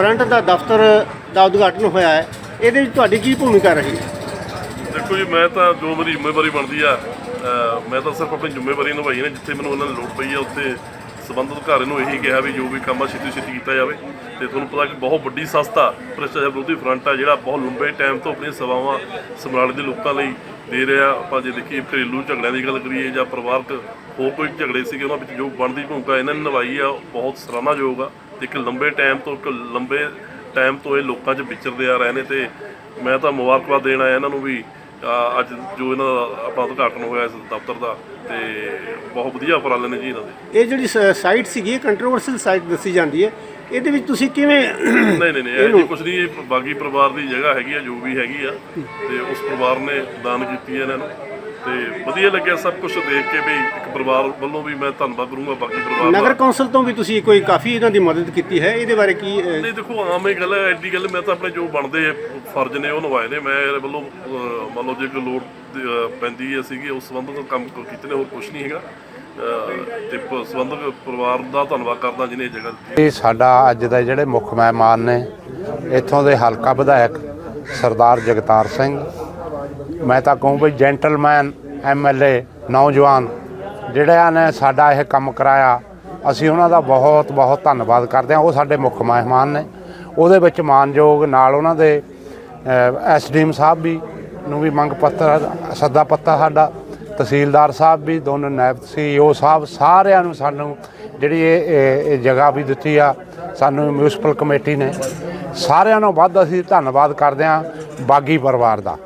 Front ਦਾ ਦਫ਼ਤਰ ਦਾ ਉਦਘਾਟਨ ਹੋਇਆ ਹੈ। ਇਹਦੇ ਵਿੱਚ ਤੁਹਾਡੀ ਕੀ ਭੂਮਿਕਾ ਰਹੀ? ਹੈ ਦੇਖੋ ਜੀ, ਮੈਂ ਤਾਂ ਜੋ ਮੇਰੀ ਜ਼ਿੰਮੇਵਾਰੀ ਬਣਦੀ ਆ ਮੈਂ ਤਾਂ ਸਿਰਫ ਆਪਣੀ ਜ਼ਿੰਮੇਵਾਰੀ ਨਿਭਾਈ ਨੇ ਜਿੱਥੇ ਮੈਨੂੰ ਉਹਨਾਂ ਨੇ ਲੋੜ ਪਈ ਆ, ਉੱਥੇ ਸੰਬੰਧਿਤ ਅਧਿਕਾਰੀ ਨੂੰ ਇਹੀ ਕਿਹਾ ਵੀ ਜੋ ਵੀ ਕੰਮ ਆ ਛੇਤੀ ਛੇਤੀ ਕੀਤਾ ਜਾਵੇ। ਤੇ ਤੁਹਾਨੂੰ ਪਤਾ ਕਿ ਬਹੁਤ ਵੱਡੀ ਸੰਸਥਾ, ਭ੍ਰਿਸ਼ਟਾਚਾਰ ਵਿਰੋਧੀ ਫਰੰਟ ਆ, ਜਿਹੜਾ ਬਹੁਤ ਲੰਬੇ ਟਾਈਮ ਤੋਂ ਆਪਣੀਆਂ ਸੇਵਾਵਾਂ ਸਮਰਾਲੇ ਦੇ ਲੋਕਾਂ ਲਈ ਦੇ ਰਿਹਾ। ਆਪਾਂ ਜੇ ਦੇਖੀਏ, ਘਰੇਲੂ ਝਗੜਿਆਂ ਦੀ ਗੱਲ ਕਰੀਏ ਜਾਂ ਪਰਿਵਾਰਕ ਹੋਰ ਕੋਈ ਝਗੜੇ ਸੀਗੇ, ਉਹਨਾਂ ਵਿੱਚ ਜੋ ਬਣਦੀ ਭੂਮਿਕਾ ਇਹਨਾਂ ਨੇ ਨਿਭਾਈ ਆ, ਉਹ ਬਹੁਤ ਸਰਾਹਨਾਯੋਗ ਆ। ਇੱਕ ਲੰਬੇ ਟਾਈਮ ਤੋਂ ਇੱਕ ਲੰਬੇ ਟਾਈਮ ਤੋਂ ਇਹ ਲੋਕਾਂ 'ਚ ਵਿਚਰਦੇ ਆ ਰਹੇ ਨੇ ਤੇ ਮੈਂ ਤਾਂ ਮੁਬਾਰਕਬਾਦ ਦੇਣ ਆਇਆ ਇਹਨਾਂ ਨੂੰ ਵੀ ਅੱਜ ਜੋ ਇਹਨਾਂ ਦਾ ਆਪਣਾ ਉਦਘਾਟਨ ਹੋਇਆ ਇਸ ਦਫ਼ਤਰ ਦਾ ਤੇ ਬਹੁਤ ਵਧੀਆ ਉਪਰਾਲੇ ਨੇ ਜੀ ਇਹਨਾਂ ਦੇ। ਇਹ ਜਿਹੜੀ ਸਾਈਟ ਸੀਗੀ ਕੰਟਰੋਵਰਸ਼ਲ ਸਾਈਟ ਦੱਸੀ ਜਾਂਦੀ ਹੈ। ਇਹਦੇ ਵਿੱਚ ਤੁਸੀਂ ਕਿਵੇਂ ਨਹੀਂ ਨਹੀਂ ਨਹੀਂ ਇਹ ਕੁਛ ਨਹੀਂ ਇਹ ਬਾਗੀ ਪਰਿਵਾਰ ਦੀ ਜਗ੍ਹਾ ਹੈਗੀ ਆ ਜੋ ਵੀ ਹੈਗੀ ਆ। ਤੇ ਉਸ ਪਰਿਵਾਰ ਨੇ ਦਾਨ ਕੀਤੀ ਹੈ ਇਹਨਾਂ ਨੂੰ। ਤੇ ਵਧੀਆ ਲੱਗਿਆ ਸਭ ਕੁਝ ਦੇਖ ਕੇ ਵੀ ਇੱਕ ਪਰਿਵਾਰ ਵੱਲੋਂ ਵੀ ਮੈਂ ਧੰਨਵਾਦ ਕਰੂੰਗਾ ਬਾਕੀ ਪਰਿਵਾਰ ਦਾ। ਨਗਰ ਕੌਂਸਲ ਤੋਂ ਵੀ ਤੁਸੀਂ ਕੋਈ ਕਾਫੀ ਇਹਨਾਂ ਦੀ ਮਦਦ ਕੀਤੀ ਹੈ? ਇਹਦੇ ਬਾਰੇ ਕੀ ਅਹ, ਨਹੀਂ ਦੇਖੋ ਆਮ ਇਹ ਗੱਲ ਹੈ ਐਡੀ ਗੱਲ ਮੈਂ ਤਾਂ ਆਪਣੇ ਜੋ ਬਣਦੇ ਫਰਜ਼ ਨੇ ਉਹ ਨਿਭਾਏ ਨੇ। ਮੈਂ ਇਹਦੇ ਵੱਲੋਂ ਅਹ, ਮੰਨ ਲਓ ਜੇ ਕੋਈ ਲੋੜ ਦੀ, ਅਹ, ਪੈਂਦੀ ਹੈ ਸੀਗੀ ਉਸ ਸੰਬੰਧਤ ਕੰਮ ਕ- ਕੀਤੇ ਨੇ ਹੋਰ ਕੁਝ ਨਹੀਂ ਹੈਗਾ। ਅਹ, ਤੇ ਪ- ਸੰਬੰਧਕ ਪਰਿਵਾਰ ਦਾ ਧੰਨਵਾਦ ਕਰਦਾ ਜਿਹਨੇ ਇਹ ਜਗ੍ਹਾ ਦਿੱਤੀ। ਇਹ ਸਾਡਾ ਅੱਜ ਦੇ ਜਿਹੜੇ ਮੁੱਖ ਮਹਿਮਾਨ ਨੇ ਇੱਥੋਂ ਦੇ ਹਲਕਾ ਵਿਧਾਇਕ ਸਰਦਾਰ ਜਗਤਾਰ ਸਿੰਘ ਮੈਂ ਤਾਂ ਕਹੂੰ ਵੀ ਜੈਂਟਲਮੈਨ ਐਮਐਲਏ ਨੌਜਵਾਨ, ਜਿਹੜਿਆਂ ਨੇ ਸਾਡਾ ਇਹ ਕੰਮ ਕਰਾਇਆ, ਅਸੀਂ ਉਹਨਾਂ ਦਾ ਬਹੁਤ ਬਹੁਤ ਧੰਨਵਾਦ ਕਰਦੇ ਹਾਂ। ਉਹ ਸਾਡੇ ਮੁੱਖ ਮਹਿਮਾਨ ਨੇ। ਉਹਦੇ ਵਿੱਚ ਮਾਨਯੋਗ ਨਾਲ ਉਹਨਾਂ ਦੇ ਐਸਡੀਐਮ ਸਾਹਿਬ ਵੀ ਨੂੰ ਵੀ ਮੰਗ ਪੱਤਰ, ਸੱਦਾ ਪੱਤਾ ਸਾਡਾ, ਤਹਿਸੀਲਦਾਰ ਸਾਹਿਬ ਵੀ, ਦੋਨੋਂ ਨਾਇਬ ਸੀਓ ਸਾਹਿਬ, ਸਾਰਿਆਂ ਨੂੰ ਸਾਨੂੰ ਜਿਹੜੀ ਇਹ ਜਗ੍ਹਾ ਵੀ ਦਿੱਤੀ ਆ, ਸਾਨੂੰ ਮਿਊਨਿਸਪਲ ਕਮੇਟੀ ਨੇ। ਸਾਰਿਆਂ ਨੂੰ ਵੱਧ ਅਸੀਂ ਧੰਨਵਾਦ ਕਰਦੇ ਹਾਂ ਬਾਗੀ ਪਰਿਵਾਰ ਦਾ।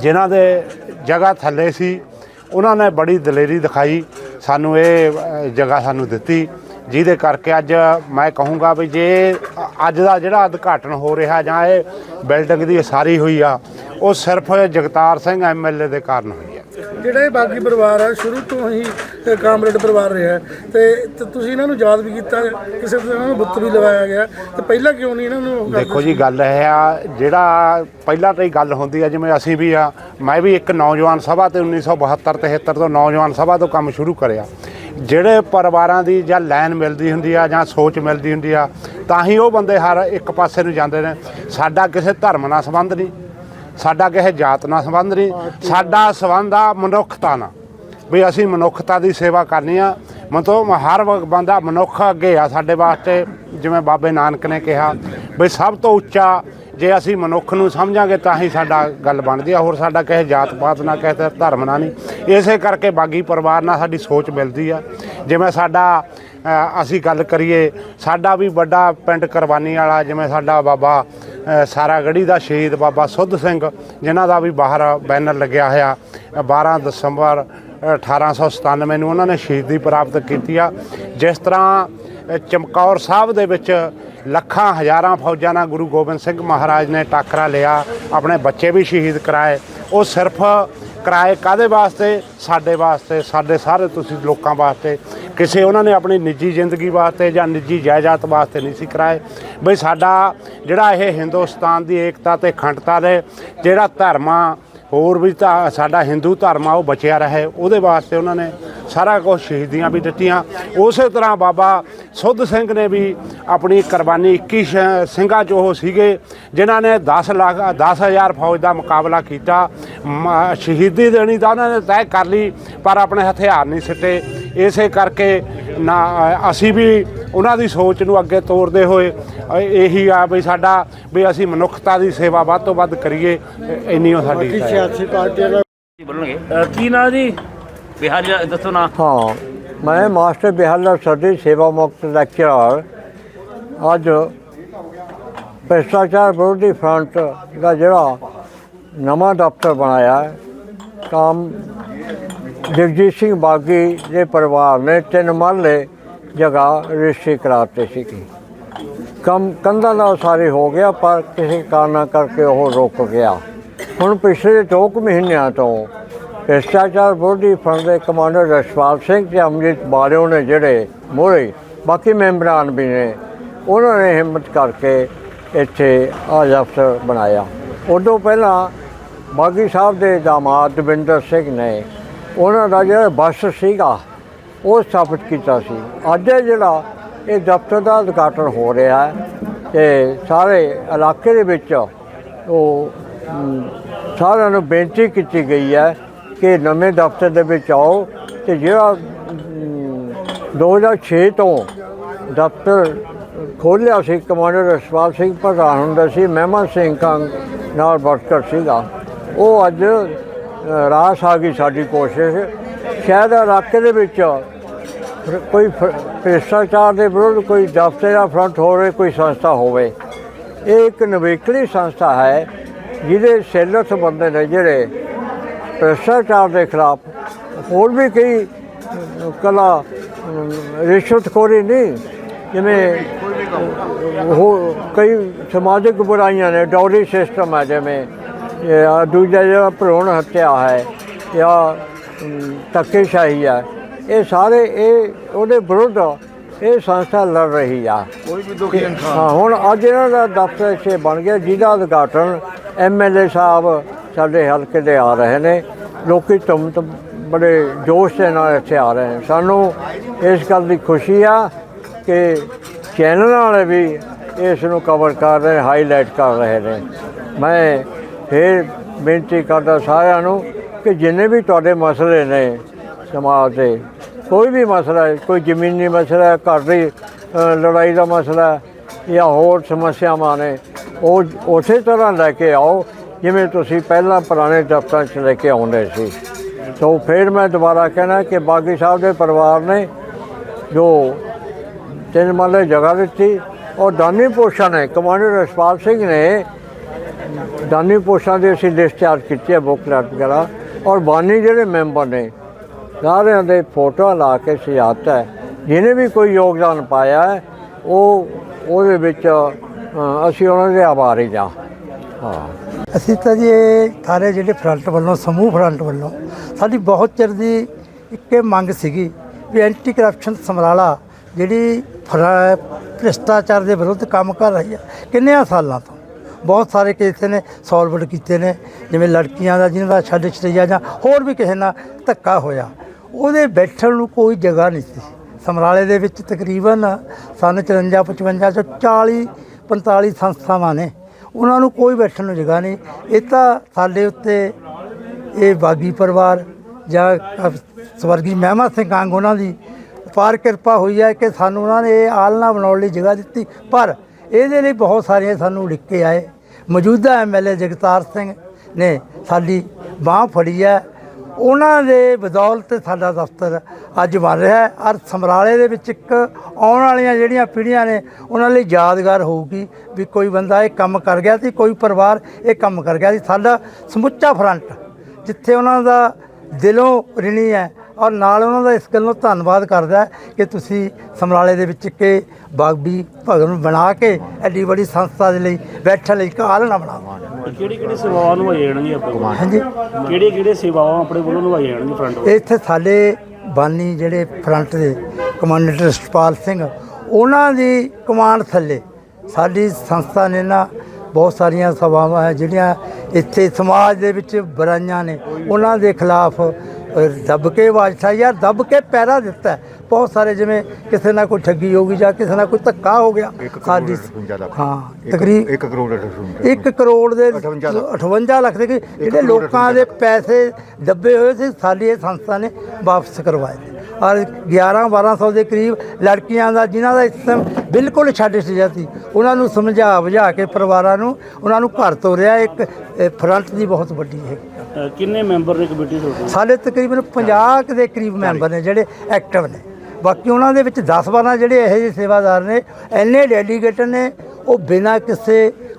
ਜਿਨ੍ਹਾਂ ਦੇ ਜਗ੍ਹਾ ਥੱਲੇ ਸੀ, ਉਹਨਾਂ ਨੇ ਬੜੀ ਦਲੇਰੀ ਦਿਖਾਈ, ਸਾਨੂੰ ਇਹ ਜਗ੍ਹਾ ਸਾਨੂੰ ਦਿੱਤੀ, ਜਿਹਦੇ ਕਰਕੇ ਅੱਜ ਮੈਂ ਕਹੂੰਗਾ ਵੀ ਜੇ ਅੱਜ ਦਾ ਜਿਹੜਾ ਉਦਘਾਟਨ ਹੋ ਰਿਹਾ ਜਾਂ ਇਹ ਬਿਲਡਿੰਗ ਦੀ ਸਾਰੀ ਹੋਈ ਆ, ਉਹ ਸਿਰਫ ਜਗਤਾਰ ਸਿੰਘ ਐਮਐਲਏ ਦੇ ਕਾਰਨ ਹੋਈ ਜਿਹੜਾ ਇਹ ਬਾਗੀ ਪਰਿਵਾਰ ਹੈ ਸ਼ੁਰੂ ਤੋਂ ਹੀ ਕਾਮਰੇਡ ਪਰਿਵਾਰ ਰਿਹਾ ਹੈ। ਤੇ ਤੇ ਤੁਸੀਂ ਇਹਨਾਂ ਨੂੰ ਯਾਦ ਵੀ ਕੀਤਾ ਕਿਸੇ ਤੋਂ ਇਹਨਾਂ ਨੂੰ ਬੁੱਤ ਵੀ ਲਗਾਇਆ ਗਿਆ। ਤੇ ਪਹਿਲਾਂ ਕਿਉਂ ਨਹੀਂ ਇਹਨਾਂ ਨੂੰ ਉਹ ਦੇਖੋ ਜੀ ਗੱਲ ਇਹ ਆ ਜਿਹੜਾ ਪਹਿਲਾਂ ਤਾਂ ਹੀ ਗੱਲ ਹੁੰਦੀ ਆ ਜਿਵੇਂ ਅਸੀਂ ਵੀ ਆ ਮੈਂ ਵੀ ਇੱਕ ਨੌਜਵਾਨ ਸਭਾ ਤੇ 1972 73 ਤੋਂ ਨੌਜਵਾਨ ਸਭਾ ਤੋਂ ਕੰਮ ਸ਼ੁਰੂ ਕਰਿਆ। ਜਿਹੜੇ ਪਰਿਵਾਰਾਂ ਦੀ ਜਾਂ ਲਾਈਨ ਮਿਲਦੀ ਹੁੰਦੀ ਆ ਜਾਂ ਸੋਚ ਮਿਲਦੀ ਹੁੰਦੀ ਆ ਤਾਂ ਹੀ ਉਹ ਬੰਦੇ ਹਰ ਇੱਕ ਪਾਸੇ ਨੂੰ ਜਾਂਦੇ ਨੇ। ਸਾਡਾ ਕਿਸੇ ਧਰਮ ਨਾਲ ਸੰਬੰਧ ਨਹੀਂ। ਸਾਡਾ ਕਿਸੇ ਜਾਤ ਨਾਲ ਸੰਬੰਧ ਨਹੀਂ, ਸਾਡਾ ਸੰਬੰਧ ਆ ਮਨੁੱਖਤਾ ਨਾਲ। ਵੀ ਅਸੀਂ ਮਨੁੱਖਤਾ ਦੀ ਸੇਵਾ ਕਰਨੀ ਆ। ਮਤਲਬ ਹਰ ਵ- ਬੰਦਾ ਮਨੁੱਖ ਅੱਗੇ ਆ ਸਾਡੇ ਵਾਸਤੇ, ਜਿਵੇਂ ਬਾਬੇ ਨਾਨਕ ਨੇ ਕਿਹਾ, ਵੀ ਸਭ ਤੋਂ ਉੱਚਾ ਜੇ ਅਸੀਂ ਮਨੁੱਖ ਨੂੰ ਸਮਝਾਂਗੇ ਤਾਂ ਹੀ ਸਾਡਾ ਗੱਲ ਬਣਦੀ ਆ। ਹੋਰ ਸਾਡਾ ਕਿਸੇ ਜਾਤ ਪਾਤ ਨਾਲ, ਕਿਸੇ ਧਰਮ ਨਾਲ ਨਹੀਂ। ਇਸੇ ਕਰਕੇ ਬਾਗੀ ਪਰਿਵਾਰ ਨਾਲ ਸਾਡੀ ਸੋਚ ਮਿਲਦੀ ਆ। ਜਿਵੇਂ ਸਾਡਾ ਅਸੀਂ ਗੱਲ ਕਰੀਏ, ਸਾਡਾ ਵੀ ਵੱਡਾ ਪਿੰਡ ਕੁਰਬਾਨੀ ਵਾਲਾ, ਜਿਵੇਂ ਸਾਡਾ ਬਾਬਾ ਅ, ਸਾਰਾਗੜ੍ਹੀ ਦਾ ਸ਼ਹੀਦ ਬਾਬਾ ਸੁੱਧ ਸਿੰਘ ਜਿਨ੍ਹਾਂ ਦਾ ਵੀ ਬਾਹਰ ਬੈਨਰ ਲੱਗਿਆ ਹੋਇਆ ਅ, 12 ਦਸੰਬਰ 1897 ਨੂੰ ਉਹਨਾਂ ਨੇ ਸ਼ਹੀਦੀ ਪ੍ਰਾਪਤ ਕੀਤੀ ਆ। ਜਿਸ ਤਰ੍ਹਾਂ ਚਮਕੌਰ ਸਾਹਿਬ ਦੇ ਵਿੱਚ ਲੱਖਾਂ ਹਜ਼ਾਰਾਂ ਫੌਜਾਂ ਨਾਲ ਗੁਰੂ ਗੋਬਿੰਦ ਸਿੰਘ ਮਹਾਰਾਜ ਨੇ ਟਾਕਰਾ ਲਿਆ ਆਪਣੇ ਬੱਚੇ ਵੀ ਸ਼ਹੀਦ ਕਰਾਏ। ਉਹ ਸਿਰਫ ਕਰਾਏ ਕਾਦੇ ਵਾਸਤੇ? ਸਾਡੇ ਵਾਸਤੇ ਸਾਡੇ ਸਾਰੇ ਤੁਸੀਂ ਲੋਕਾਂ ਵਾਸਤੇ। ਕਿਸੇ ਉਹਨਾਂ ਨੇ ਆਪਣੀ ਨਿੱਜੀ ਜ਼ਿੰਦਗੀ ਵਾਸਤੇ ਜਾਂ ਨਿੱਜੀ ਜਾਇਦਾਦ ਵਾਸਤੇ ਨਹੀਂ ਸੀ ਕਰਾਏ। ਬਈ ਸਾਡਾ ਜਿਹੜਾ ਇਹ ਹਿੰਦੁਸਤਾਨ ਦੀ ਏਕਤਾ ਤੇ ਅਖੰਡਤਾ ਦੇ ਜਿਹੜਾ ਧਰਮਾਂ, ਹੋਰ ਵੀ ਤਾਂ ਸਾਡਾ ਹਿੰਦੂ ਧਰਮ ਆ, ਉਹ ਬਚਿਆ ਰਹੇ। ਉਹਦੇ ਵਾਸਤੇ ਉਹਨਾਂ ਨੇ ਸਾਰਾ ਕੁਝ ਸ਼ਹੀਦੀਆਂ ਵੀ ਦਿੱਤੀਆਂ। ਉਸੇ ਤਰ੍ਹਾਂ ਬਾਬਾ ਸੁੱਧ ਸਿੰਘ ਨੇ ਵੀ ਆਪਣੀ ਕੁਰਬਾਨੀ 21 ਸ਼- ਸਿੰਘਾਂ 'ਚ ਉਹ ਸੀਗੇ, ਜਿਨ੍ਹਾਂ ਨੇ 10 ਲੱਖ 10000 ਫੌਜ ਦਾ ਮੁਕਾਬਲਾ ਕੀਤਾ। ਮ- ਸ਼ਹੀਦੀ ਦੇਣੀ ਤਾਂ ਉਹਨਾਂ ਨੇ ਤੈਅ ਕਰ ਲਈ, ਪਰ ਆਪਣੇ ਹਥਿਆਰ ਨਹੀਂ ਸਿੱਟੇ। ਇਸੇ ਕਰਕੇ ਨਾ ਅਸੀਂ ਵੀ ਉਹਨਾਂ ਦੀ ਸੋਚ ਨੂੰ ਅੱਗੇ ਤੋਰਦੇ ਹੋਏ ਇਹੀ ਆ ਵੀ ਸਾਡਾ ਵੀ ਅਸੀਂ ਮਨੁੱਖਤਾ ਦੀ ਸੇਵਾ ਵੱਧ ਤੋਂ ਵੱਧ ਕਰੀਏ ਇੰਨੀ ਓ ਸਾਡੀ। ਸਿਆਸੀ ਪਾਰਟੀਆਂ ਦਾ ਬੋਲਣਗੇ? ਕੀ ਨਾਂ ਜੀ? ਬਿਹਾਰੀ ਦੱਸੋ ਨਾਂ। ਹਾਂ ਮੈਂ ਮਾਸਟਰ ਬਿਹਾਰ ਸਰਦੀ ਸੇਵਾ ਮੁਕਤ ਲੈਕਚਰਰ। ਅੱਜ ਭ੍ਰਿਸ਼ਟਾਚਾਰ ਵਿਰੋਧੀ ਫਰੰਟ ਦਾ ਜਿਹੜਾ ਨਵਾਂ ਦਫ਼ਤਰ ਬਣਾਇਆ ਕੰਮ ਜਗਜੀਤ ਸਿੰਘ ਬਾਗੀ ਦੇ ਪਰਿਵਾਰ ਨੇ ਤਿੰਨ ਮਰਲੇ ਜਗ੍ਹਾ ਰਜਿਸਟਰੀ ਕਰਾਤੇ ਸੀ ਕੰਮ ਕੰਧਾਂ ਦਾ ਸਾਰੇ ਹੋ ਗਿਆ, ਪਰ ਕਿਸੇ ਕਾਰਨਾਂ ਕਰਕੇ ਉਹ ਰੁਕ ਗਿਆ। ਹੁਣ ਪਿਛਲੇ 2 ਮਹੀਨਿਆਂ ਤੋਂ ਭ੍ਰਿਸ਼ਟਾਚਾਰ ਵਿਰੋਧੀ ਫਰੰਟ ਦੇ ਕਮਾਂਡਰ ਰਸ਼ਪਾਲ ਸਿੰਘ ਤੇ ਅਮਰਿਤ ਬਾਰਿਓ ਨੇ ਜਿਹੜੇ ਮੋਹਰੇ ਬਾਕੀ ਮੈਂਬਰਾਂ ਵੀ ਨੇ, ਉਹਨਾਂ ਨੇ ਹਿੰਮਤ ਕਰਕੇ ਇੱਥੇ ਆਜ਼ ਅਫਸਰ ਬਣਾਇਆ। ਉਦੋਂ ਪਹਿਲਾਂ ਬਾਗੀ ਸਾਹਿਬ ਦੇ ਦਾਮਾਦ ਦਵਿੰਦਰ ਸਿੰਘ ਨੇ ਉਹਨਾਂ ਦਾ ਜਿਹੜਾ ਬੱਸ ਸੀਗਾ ਉਹ ਸਥਾਪਿਤ ਕੀਤਾ ਸੀ। ਅੱਜ ਜਿਹੜਾ ਇਹ ਦਫ਼ਤਰ ਦਾ ਉਦਘਾਟਨ ਹੋ ਰਿਹਾ ਹੈ ਤੇ ਸਾਰੇ ਇਲਾਕੇ ਦੇ ਵਿੱਚ ਉਹ ਸਾਰਿਆਂ ਨੂੰ ਬੇਨਤੀ ਕੀਤੀ ਗਈ ਹੈ ਕਿ ਨਵੇਂ ਦਫ਼ਤਰ ਦੇ ਵਿੱਚ ਆਓ ਤੇ ਜਿਹੜਾ ਅਮ, 2006 ਤੋਂ ਦਫ਼ਤਰ ਖੋਲ੍ਹਿਆ ਸੀ ਕਮਾਂਡਰ ਰਸਪਾਲ ਸਿੰਘ ਪ੍ਰਧਾਨ ਹੁੰਦਾ ਸੀ ਮਹਿਮਾ ਸਿੰਘ ਕੰਗ ਨਾਲ ਵਰਕਰ ਸੀਗਾ ਉਹ ਅੱਜ ਰਾਸ ਆ ਗਈ ਸਾਡੀ ਕੋਸ਼ਿਸ਼। ਸ਼ਾਇਦ ਇਲਾਕੇ ਦੇ ਵਿੱਚ ਕੋਈ ਫ- ਭ੍ਰਿਸ਼ਟਾਚਾਰ ਦੇ ਵਿਰੁੱਧ ਕੋਈ ਦਫ਼ਤਰ ਜਾਂ ਫਰੰਟ ਹੋਵੇ, ਕੋਈ ਸੰਸਥਾ ਹੋਵੇ। ਇਹ ਇੱਕ ਨਵੇਕਲੀ ਸੰਸਥਾ ਹੈ, ਜਿਹਦੇ ਸੈਲਸ ਬੰਦੇ ਨੇ ਜਿਹੜੇ ਭ੍ਰਿਸ਼ਟਾਚਾਰ ਦੇ ਖਿਲਾਫ ਹੋਰ ਵੀ ਕਈ ਕਲਾ ਰਿਸ਼ਵਤਖੋਰੀ ਨਹੀਂ, ਜਿਵੇਂ ਉਹ ਕਈ ਸਮਾਜਿਕ ਬੁਰਾਈਆਂ ਨੇ ਡੌਰੀ ਸਿਸਟਮ ਹੈ ਜਿਵੇਂ ਇਹ ਆਹ ਦੂਜਾ ਜਿਹੜਾ ਭਰੂਣ ਹੱਤਿਆ ਹੈ ਜਾਂ ਅਮ, ਧੱਕੇਸ਼ਾਹੀ ਹੈ ਇਹ ਸਾਰੇ ਇਹ ਉਹਦੇ ਵਿਰੁੱਧ ਇਹ ਸੰਸਥਾ ਲੜ ਰਹੀ ਆ। ਕੋਈ ਵੀ ਦੁਖੀ ਹਾਂ ਹੁਣ ਅੱਜ ਇਹਨਾਂ ਦਾ ਦਫ਼ਤਰ ਇੱਥੇ ਬਣ ਗਿਆ ਜਿਹਦਾ ਉਦਘਾਟਨ ਐਮਐਲਏ ਸਾਹਿਬ ਸਾਡੇ ਹਲਕੇ ਦੇ ਆ ਰਹੇ ਨੇ। ਲੋਕੀ ਤੁਮ ਤੁਮ ਬੜੇ ਜੋਸ਼ ਦੇ ਨਾਲ ਇੱਥੇ ਆ ਰਹੇ ਨੇ। ਸਾਨੂੰ ਇਸ ਗੱਲ ਦੀ ਖੁਸ਼ੀ ਆ ਕਿ ਚੈਨਲ ਵਾਲੇ ਵੀ ਇਸ ਨੂੰ ਕਵਰ ਕਰ ਰਹੇ ਹਾਈਲਾਈਟ ਕਰ ਰਹੇ ਨੇ। ਮੈਂ ਫਿਰ ਬੇਨਤੀ ਕਰਦਾ ਸਾਰਿਆਂ ਨੂੰ ਕਿ ਜਿੰਨੇ ਵੀ ਤੁਹਾਡੇ ਮਸਲੇ ਨੇ ਸਮਾਜ ਦੇ, ਕੋਈ ਵੀ ਮਸਲਾ ਹੈ, ਕੋਈ ਜ਼ਮੀਨੀ ਮਸਲਾ ਹੈ, ਘਰ ਦੀ ਲੜਾਈ ਦਾ ਮਸਲਾ ਜਾਂ ਹੋਰ ਸਮੱਸਿਆਵਾਂ ਨੇ, ਉਹ ਉਸੇ ਤਰ੍ਹਾਂ ਲੈ ਕੇ ਆਓ ਜਿਵੇਂ ਤੁਸੀਂ ਪਹਿਲਾਂ ਪੁਰਾਣੇ ਦਫ਼ਤਰਾਂ 'ਚ ਲੈ ਕੇ ਆਉਂਦੇ ਸੀ। ਸੋ ਫਿਰ ਮੈਂ ਦੁਬਾਰਾ ਕਹਿਣਾ ਕਿ ਬਾਗੀ ਸਾਹਿਬ ਦੇ ਪਰਿਵਾਰ ਨੇ ਜੋ ਤਿੰਨ ਮਰਲੇ ਜਗ੍ਹਾ ਦਿੱਤੀ ਔਰ ਦਾਨੀ ਪੁਰਸ਼ਾਂ ਨੇ, ਕਮਾਂਡਰ ਰਸਪਾਲ ਸਿੰਘ ਨੇ ਦਾਨੀ ਪੋਸ਼ਾਂ ਦੀ ਅਸੀਂ ਡਿਸਚਾਰਜ ਕੀਤੀ ਹੈ ਬੁੱਕਲੈਟ ਵਗੈਰਾ। ਔਰ ਬਾਨੀ ਜਿਹੜੇ ਮੈਂਬਰ ਨੇ, ਸਾਰਿਆਂ ਦੇ ਫੋਟੋ ਲਾ ਕੇ ਸਜਾਤ ਹੈ। ਜਿਹਨੇ ਵੀ ਕੋਈ ਯੋਗਦਾਨ ਪਾਇਆ ਹੈ, ਉਹ, ਉਹਦੇ ਵਿੱਚ ਅਸੀਂ ਉਹਨਾਂ ਦੇ ਆਭਾਰੀ ਹਾਂ। ਹਾਂ। ਅਸੀਂ ਤਾਂ ਜੀ ਸਾਰੇ ਜਿਹੜੇ ਫਰੰਟ ਵੱਲੋਂ, ਸਮੂਹ ਫਰੰਟ ਵੱਲੋਂ, ਸਾਡੀ ਬਹੁਤ ਚਿਰ ਦੀ ਇੱਕੇ ਮੰਗ ਸੀਗੀ ਵੀ ਐਂਟੀ ਕਰਪਸ਼ਨ ਸਮਰਾਲਾ ਜਿਹੜੀ ਫਰਾ- ਭ੍ਰਿਸ਼ਟਾਚਾਰ ਦੇ ਵਿਰੁੱਧ ਕੰਮ ਕਰ ਰਹੀ ਹੈ, ਕਿੰਨਿਆਂ ਸਾਲਾਂ ਤੋਂ? ਬਹੁਤ ਸਾਰੇ ਕੇਸ ਨੇ ਸੋਲਵਡ ਕੀਤੇ ਨੇ, ਜਿਵੇਂ ਲੜਕੀਆਂ ਦਾ, ਜਿਹਨਾਂ ਦਾ ਛੱਡ ਛੜਈਆ ਜਾਂ ਹੋਰ ਵੀ ਕਿਸੇ ਨਾਲ ਧੱਕਾ ਹੋਇਆ, ਉਹਦੇ ਬੈਠਣ ਨੂੰ ਕੋਈ ਜਗ੍ਹਾ ਨਹੀਂ ਸੀ। ਸਮਰਾਲੇ ਦੇ ਵਿੱਚ ਤਕਰੀਬਨ ਸਨ 54 55 ਚੋਂ 40 45 ਸੰਸਥਾਵਾਂ ਨੇ। ਉਹਨਾਂ ਨੂੰ ਕੋਈ ਬੈਠਣ ਨੂੰ ਜਗ੍ਹਾ ਨਹੀਂ। ਇਹ ਤਾਂ ਸਾਡੇ ਉੱਤੇ ਇਹ ਬਾਗੀ ਪਰਿਵਾਰ ਜਾਂ ਸਵਰਗੀ ਮਹਿਮਾ ਸਿੰਘ ਕੰਗ ਉਹਨਾਂ ਦੀ ਪਾਰ ਕਿਰਪਾ ਹੋਈ ਹੈ ਕਿ ਸਾਨੂੰ ਉਹਨਾਂ ਨੇ ਇਹ ਆਲਣਾ ਬਣਾਉਣ ਲਈ ਜਗ੍ਹਾ ਦਿੱਤੀ। ਪਰ ਇਹਦੇ ਲਈ ਬਹੁਤ ਸਾਰੇ ਸਾਨੂੰ ਉਡੀਕ ਆਏ। ਮੌਜੂਦਾ ਐਮਐਲਏ ਜਗਤਾਰ ਸਿੰਘ ਨੇ ਸਾਡੀ ਬਾਹ ਫੜੀ ਹੈ। ਉਹਨਾਂ ਦੇ ਬਦੌਲਤ ਸਾਡਾ ਦਫ਼ਤਰ ਅੱਜ ਬਣ ਰਿਹਾ ਹੈ। ਔਰ ਸਮਰਾਲੇ ਦੇ ਵਿੱਚ ਇੱਕ ਆਉਣ ਵਾਲੀਆਂ ਜਿਹੜੀਆਂ ਪੀੜ੍ਹੀਆਂ ਨੇ, ਉਹਨਾਂ ਲਈ ਯਾਦਗਾਰ ਹੋਊਗੀ ਵੀ ਕੋਈ ਬੰਦਾ ਇਹ ਕੰਮ ਕਰ ਗਿਆ ਸੀ, ਕੋਈ ਪਰਿਵਾਰ ਇਹ ਕੰਮ ਕਰ ਗਿਆ ਸੀ। ਸਾਡਾ ਸਮੁੱਚਾ ਫਰੰਟ ਜਿੱਥੇ ਉਹਨਾਂ ਦਾ ਦਿਲੋਂ ਰਿਣੀ ਹੈ ਔਰ ਨਾਲ ਉਹਨਾਂ ਦਾ ਇਸ ਗੱਲੋਂ ਧੰਨਵਾਦ ਕਰਦਾ ਕਿ ਤੁਸੀਂ ਸਮਰਾਲੇ ਦੇ ਵਿੱਚ ਕਿ ਬਾਗਬੀ ਭਗਤ ਨੂੰ ਬਣਾ ਕੇ ਐਡੀ ਵੱਡੀ ਸੰਸਥਾ ਦੇ ਲਈ ਬੈਠਣ ਲਈ ਇੱਕ ਆਲਣਾ ਬਣਾਵਾ ਕਿਹੜੀ ਕਿਹੜੀ ਸੇਵਾਵਾਂ ਨਿਭਾਈਆਂ ਜਾਣਗੀਆਂ ਆਪਣੇ ਵੱਲੋਂ ਹਾਂਜੀ। ਕਿਹੜੀ ਕਿਹੜੀ ਸੇਵਾਵਾਂ ਆਪਣੇ ਵੱਲੋਂ ਨਿਭਾਈਆਂ ਜਾਣਗੀਆਂ ਫਰੰਟ ਇੱਥੇ ਸਾਡੇ ਬਾਨੀ ਜਿਹੜੇ ਫਰੰਟ ਦੇ ਕਮਾਂਡਰ ਰਸ਼ਪਾਲ ਸਿੰਘ ਉਹਨਾਂ ਦੀ ਕਮਾਂਡ ਥੱਲੇ ਸਾਡੀ ਸੰਸਥਾ ਨੇ ਨਾ ਬਹੁਤ ਸਾਰੀਆਂ ਸਭਾਵਾਂ ਹੈ ਜਿਹੜੀਆਂ ਇੱਥੇ ਸਮਾਜ ਦੇ ਵਿੱਚ ਬੁਰਾਈਆਂ ਨੇ ਉਹਨਾਂ ਦੇ ਖਿਲਾਫ ਦੱਬ ਕੇ ਉਠਾਈ ਯਾਰ ਦੱਬ ਕੇ ਪੈਰਾ ਦਿੱਤਾ। ਬਹੁਤ ਸਾਰੇ ਜਿਵੇਂ ਕਿਸੇ ਨਾਲ ਕੋਈ ਠੱਗੀ ਹੋ ਗਈ ਜਾਂ ਕਿਸੇ ਨਾਲ ਕੋਈ ਧੱਕਾ ਹੋ ਗਿਆ ਸਾਡੀ ਹਾਂ ਤਕਰੀਬ 1 ਕਰੋੜ ਅਠਵੰਜਾ 1 ਕਰੋੜ ਦੇ 58 ਲੱਖ। 58 ਲੱਖ ਦੇ ਜਿਹੜੇ ਲੋਕਾਂ ਦੇ ਪੈਸੇ ਦੱਬੇ ਹੋਏ ਸੀ ਸਾਡੀ ਇਹ ਸੰਸਥਾ ਨੇ ਵਾਪਸ ਕਰਵਾਏ ਨੇ। ਔਰ 11 1200 ਦੇ ਕਰੀਬ ਲੜਕੀਆਂ ਦਾ ਜਿਨ੍ਹਾਂ ਦਾ ਇਸ ਟਾਈਮ ਬਿਲਕੁਲ ਛੱਡ ਛਿਆ ਸੀ ਉਹਨਾਂ ਨੂੰ ਸਮਝਾ ਬੁਝਾ ਕੇ ਪਰਿਵਾਰਾਂ ਨੂੰ ਉਹਨਾਂ ਨੂੰ ਘਰ ਤੋਰਿਆ ਇੱਕ ਫਰੰਟ ਦੀ ਬਹੁਤ ਵੱਡੀ ਹੈ ਕਿੰਨੇ ਮੈਂਬਰ ਨੇ ਕਮੇਟੀ ਤੁਹਾਡੀ? ਸਾਡੇ ਤਕਰੀਬਨ 50 ਕੁ ਦੇ ਕਰੀਬ ਮੈਂਬਰ ਨੇ ਜਿਹੜੇ ਐਕਟਿਵ ਨੇ। ਬਾਕੀ ਉਹਨਾਂ ਦੇ ਵਿੱਚ 10 12 ਜਿਹੜੇ ਇਹੋ ਜਿਹੇ ਸੇਵਾਦਾਰ ਨੇ ਐਨੇ ਡੈਲੀਗੇਟ ਨੇ ਉਹ ਬਿਨਾਂ ਕਿਸੇ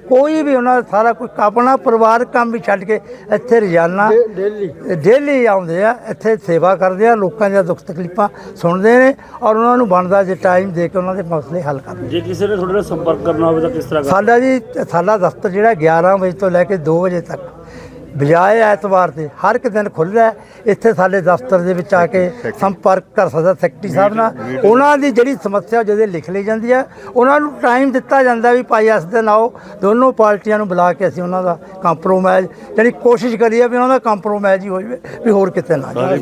ਕੋਈ ਵੀ ਉਹਨਾਂ ਦਾ ਸਾਰਾ ਕੋਈ ਆਪਣਾ ਪਰਿਵਾਰ ਕੰਮ ਵੀ ਛੱਡ ਕੇ ਇੱਥੇ ਰੋਜ਼ਾਨਾ ਡੇਲੀ ਡੇਲੀ ਆਉਂਦੇ ਆ ਇੱਥੇ ਸੇਵਾ ਕਰਦੇ ਆ ਲੋਕਾਂ ਦੀਆਂ ਦੁੱਖ ਤਕਲੀਫਾਂ ਸੁਣਦੇ ਨੇ ਔਰ ਉਹਨਾਂ ਨੂੰ ਬਣਦਾ ਜੇ ਟਾਈਮ ਦੇ ਕੇ ਉਹਨਾਂ ਦੇ ਮਸਲੇ ਹੱਲ ਕਰਦੇ ਜੇ ਕਿਸੇ ਨੇ ਤੁਹਾਡੇ ਨਾਲ ਸੰਪਰਕ ਕਰਨਾ ਹੋਵੇ ਤਾਂ ਕਿਸ ਤਰ੍ਹਾਂ ਕਰ ਸਾਡਾ ਜੀ ਸਾਡਾ ਦਫ਼ਤਰ ਜਿਹੜਾ 11 ਵਜੇ ਤੋਂ ਲੈ ਕੇ 2 ਵਜੇ ਤੱਕ ਬਜਾਏ ਐਤਵਾਰ ਤੇ ਹਰ ਇੱਕ ਦਿਨ ਖੁੱਲ੍ਹਦਾ ਹੈ। ਇੱਥੇ ਸਾਡੇ ਦਫ਼ਤਰ ਦੇ ਵਿੱਚ ਆ ਕੇ ਸੰਪਰਕ ਕਰ ਸਕਦਾ ਸੈਕਟਰੀ ਸਾਹਿਬ ਨਾਲ। ਉਹਨਾਂ ਦੀ ਜਿਹੜੀ ਸਮੱਸਿਆ ਜਦੋਂ ਲਿਖ ਲਈ ਜਾਂਦੀ ਹੈ ਉਹਨਾਂ ਨੂੰ ਟਾਈਮ ਦਿੱਤਾ ਜਾਂਦਾ ਵੀ ਭਾਈ ਇਸ ਦਿਨ ਆਓ। ਦੋਨੋਂ ਪਾਰਟੀਆਂ ਨੂੰ ਬੁਲਾ ਕੇ ਅਸੀਂ ਉਹਨਾਂ ਦਾ ਕੰਪਰੋਮਾਈਜ਼ ਜਿਹੜੀ ਕੋਸ਼ਿਸ਼ ਕਰੀਏ ਵੀ ਉਹਨਾਂ ਦਾ ਕੰਪਰੋਮਾਈਜ਼ ਹੀ ਹੋ ਜਾਵੇ ਵੀ ਹੋਰ ਕਿਤੇ ਨਾ ਜਾਵੇ।